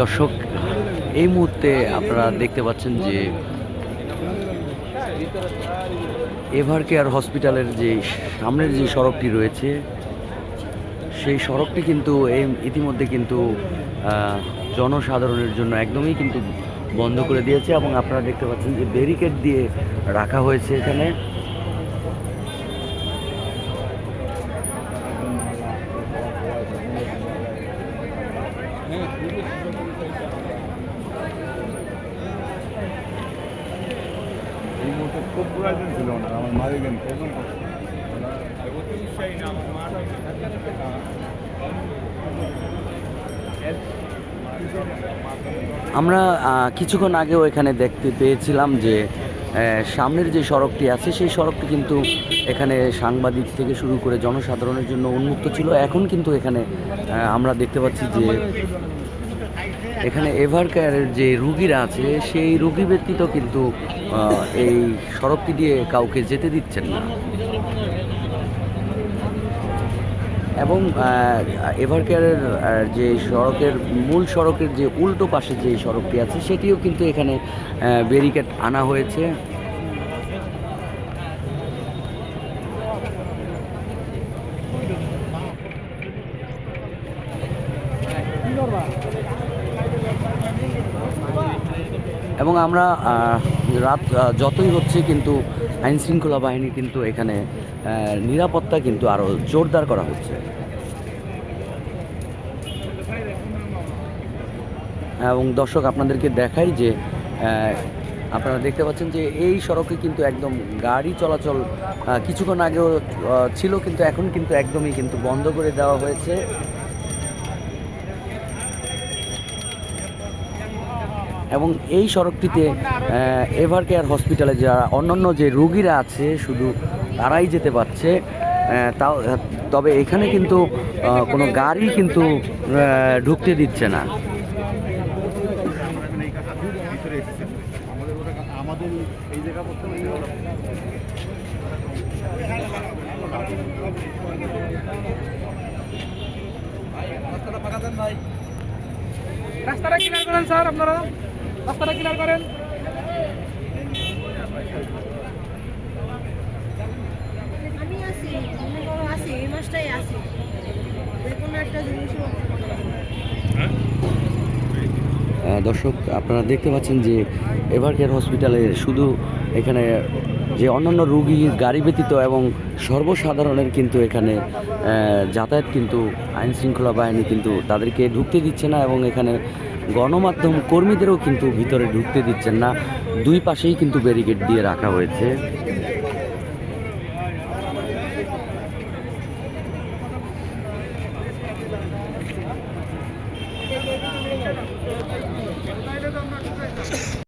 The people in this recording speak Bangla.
দর্শক, এই মুহূর্তে আপনারা দেখতে পাচ্ছেন যে এভার কেয়ার হসপিটালের যে সামনের যে সড়কটি রয়েছে, সেই সড়কটি কিন্তু এই ইতিমধ্যে কিন্তু জনসাধারণের জন্য একদমই কিন্তু বন্ধ করে দিয়েছে এবং আপনারা দেখতে পাচ্ছেন যে ব্যারিকেড দিয়ে রাখা হয়েছে এখানে। খুব প্রয়োজন ছিল না আমার প্রয়োজন আমরা কিছুক্ষণ আগেও এখানে দেখতে পেয়েছিলাম যে সামনের যে সড়কটি আছে, সেই সড়কটি কিন্তু এখানে সাংবাদিক থেকে শুরু করে জনসাধারণের জন্য উন্মুক্ত ছিল। এখন কিন্তু এখানে আমরা দেখতে পাচ্ছি যে এখানে এভার কেয়ারের যে রুগীরা আছে, সেই রুগী ব্যতীত কিন্তু এই সড়কটি দিয়ে কাউকে যেতে দিচ্ছেন না। এবং এভার কেয়ারের যে সড়কের মূল সড়কের যে উল্টো পাশে যে সড়কটি আছে, সেটিও কিন্তু এখানে ব্যারিকেড আনা হয়েছে। এবং আমরা রাত যতই হচ্ছে কিন্তু আইন শৃঙ্খলা বাহিনী কিন্তু এখানে নিরাপত্তা কিন্তু আরও জোরদার করা হচ্ছে। এবং দর্শক, আপনাদেরকে দেখাই যে আপনারা দেখতে পাচ্ছেন যে এই সড়কে কিন্তু একদম গাড়ি চলাচল কিছুক্ষণ আগেও ছিল কিন্তু এখন কিন্তু একদমই কিন্তু বন্ধ করে দেওয়া হয়েছে। এবং এই সড়কটিতে এভার কেয়ার হসপিটালে যারা অন্যান্য যে রুগীরা আছে, শুধু তারাই যেতে পারছে তাও, তবে এখানে কিন্তু কোনো গাড়ি কিন্তু ঢুকতে দিচ্ছে না। রাস্তাটা ক্লিয়ার করেন, স্যার, আপনারা? রাস্তাটা ক্লিয়ার করেন। আমি আছি মনে করো আছি এই মাসটাই আছি। যে কোনো একটা জিনিস দর্শক আপনারা দেখতে পাচ্ছেন যে এভার কেয়ার হসপিটালে শুধু এখানে যে অন্যান্য রুগী, গাড়ি ব্যতীত এবং সর্বসাধারণের কিন্তু এখানে যাতায়াত কিন্তু আইন শৃঙ্খলা বাহিনী কিন্তু তাদেরকে ঢুকতে দিচ্ছে না এবং এখানে গণমাধ্যম কর্মীদেরও কিন্তু ভিতরে ঢুকতে দিচ্ছেন না। দুই পাশেই কিন্তু ব্যারিকেড দিয়ে রাখা হয়েছে।